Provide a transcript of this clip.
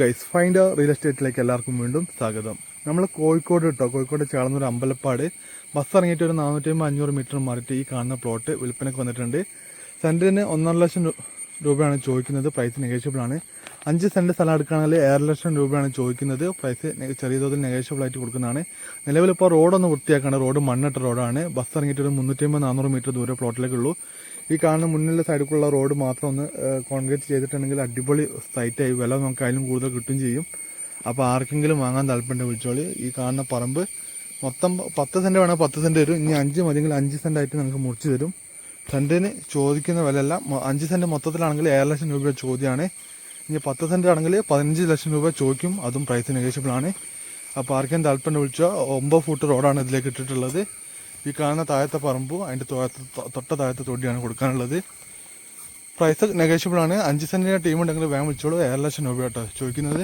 Guys find real എസ്റ്റേറ്റിലേക്ക് എല്ലാവർക്കും വീണ്ടും സ്വാഗതം. നമ്മൾ കോഴിക്കോട് കേട്ടോ കോഴിക്കോട് ചേളന്നൂർ അമ്പലപ്പാട്. ബസ് ഇറങ്ങിയിട്ട് ഒരു നാനൂറ്റി അമ്പത് അഞ്ഞൂറ് മീറ്റർ മാറിയിട്ട് ഈ കാണുന്ന പ്ലോട്ട് വിൽപ്പനയ്ക്ക് വന്നിട്ടുണ്ട്. സെന്റിന് ഒന്നര ലക്ഷം രൂപയാണ് ചോദിക്കുന്നത്. പ്രൈസ് നെഗോഷ്യബിൾ ആണ്. അഞ്ച് സെന്റ് സ്ഥലം എടുക്കുകയാണെങ്കിൽ ഏഴര ലക്ഷം രൂപയാണ് ചോദിക്കുന്നത്. പ്രൈസ് ചെറിയ തോതിൽ നെഗോഷ്യബിൾ ആയിട്ട് കൊടുക്കുന്നതാണ്. നിലവിലിപ്പോൾ റോഡൊന്ന് വൃത്തിയാക്കാണ്. റോഡ് മണ്ണിട്ട റോഡാണ് ബസ് ഇറങ്ങിയിട്ട് ഒരു മുന്നൂറ്റി അമ്പത് നാനൂറ് മീറ്റർ ദൂരെ പ്ലോട്ടിലേക്കുള്ളൂ ഈ കാണുന്ന മുന്നിലെ സൈഡിലുള്ള റോഡ് മാത്രം ഒന്ന് കോൺക്രീറ്റ് ചെയ്തിട്ടുണ്ടെങ്കിൽ അടിപൊളി സൈറ്റായി വില നമുക്ക് അതിലും കൂടുതൽ കിട്ടും ചെയ്യും. അപ്പോൾ ആർക്കെങ്കിലും വാങ്ങാൻ താല്പര്യം വിളിച്ചോളി. ഈ കാണുന്ന പറമ്പ് മൊത്തം പത്ത് സെന്റ് വേണമെങ്കിൽ പത്ത് സെന്റ് തരും. ഇനി അഞ്ച് മതിയെങ്കിൽ അഞ്ച് സെന്റായിട്ട് നമുക്ക് മുറിച്ച് തരും. സെന്റിന് ചോദിക്കുന്ന വിലയല്ല. അഞ്ച് സെന്റ് മൊത്തത്തിലാണെങ്കിൽ ഏഴ് ലക്ഷം രൂപ ചോദ്യമാണ്. ഇനി പത്ത് സെന്റ് ആണെങ്കിൽ പതിനഞ്ച് ലക്ഷം രൂപ ചോദിക്കും. അതും പ്രൈസ് നെഗോഷ്യബിൾ ആണ്. അപ്പോൾ ആർക്കും താല്പര്യം വിളിച്ചാൽ ഒമ്പത് ഫുട്ട് റോഡാണ് ഇതിലേക്ക് ഇട്ടിട്ടുള്ളത്. ഈ കാണുന്ന താഴത്തെ പറമ്പും അതിന്റെ തൊട്ട താഴത്തെ തൊടിയാണ് കൊടുക്കാനുള്ളത്. പ്രൈസ് നെഗോഷ്യബിൾ ആണ്. അഞ്ച് സെന്റിന്റെ ടീം ഉണ്ടെങ്കിൽ വേഗം വിളിച്ചോളൂ. ഏഴ് ലക്ഷം രൂപ കേട്ടോ ചോദിക്കുന്നത്.